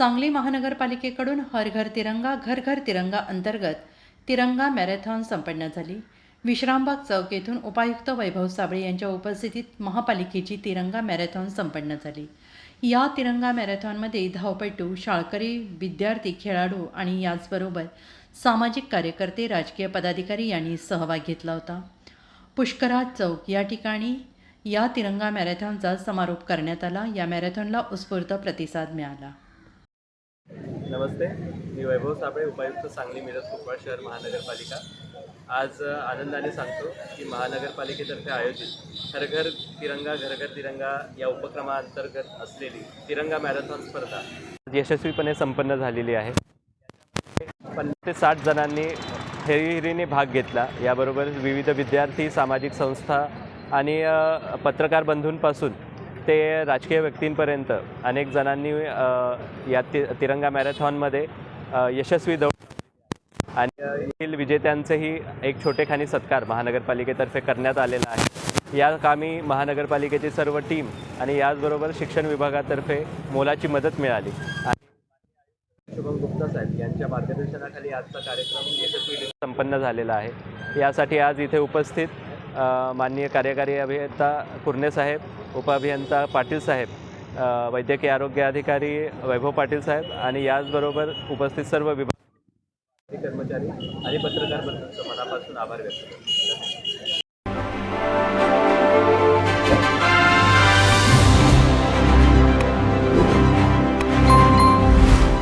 सांगली महानगरपालिकेकडून हर घर तिरंगा घर घर तिरंगा अंतर्गत तिरंगा मॅरेथॉन संपन्न झाली. विश्रामबाग चौक येथून उपायुक्त वैभव साबळे यांच्या उपस्थितीत महापालिकेची तिरंगा मॅरेथॉन संपन्न झाली. या तिरंगा मॅरेथॉनमध्ये धावपटू शाळकरी विद्यार्थी खेळाडू आणि याचबरोबर सामाजिक कार्यकर्ते राजकीय पदाधिकारी यांनी सहभाग घेतला होता. पुष्कराज चौक या ठिकाणी या तिरंगा मॅरेथॉनचा समारोप करण्यात आला. या मॅरेथॉनला उत्स्फूर्त प्रतिसाद मिळाला. नमस्ते. मी वैभव साबळे उपायुक्त सांगली मिरज कुपवाड शहर महानगरपालिका. आज आनंदाने सांगतो की महानगरपालिकेतर्फे आयोजित हर घर तिरंगा घर घर तिरंगा या उपक्रमाअंतर्गत असलेली तिरंगा मॅरेथॉन स्पर्धा यशस्वीपणे संपन्न झालेली आहे. पन्नास ते साठ जणांनी हेरिहेरीने भाग घेतला. याबरोबर विविध विद्यार्थी सामाजिक संस्था आणि पत्रकार बंधूंपासून ते राजकीय व्यक्तींपर्यंत अनेक जणांनी या ति तिरंगा मॅरेथॉनमध्ये यशस्वी दौड आणि येथील विजेत्यांचेही एक छोटेखानी सत्कार महानगरपालिकेतर्फे करण्यात आलेला आहे. या कामी महानगरपालिकेची सर्व टीम आणि याचबरोबर शिक्षण विभागातर्फे मोलाची मदत मिळाली. आणि शुभम गुप्ता साहेब यांच्या मार्गदर्शनाखाली आजचा कार्यक्रम यशस्वी संपन्न झालेला आहे. यासाठी आज इथे उपस्थित माननीय कार्यकारी अभियंता कुर्णे साहेब उपअभियंता पाटील साहेब वैद्यकीय आरोग्य अधिकारी वैभव पाटील साहेब आणि याचबरोबर उपस्थित सर्व विभाग कर्मचारी आणि पत्रकार बंधूंचं मनापासून आभार व्यक्त करतो.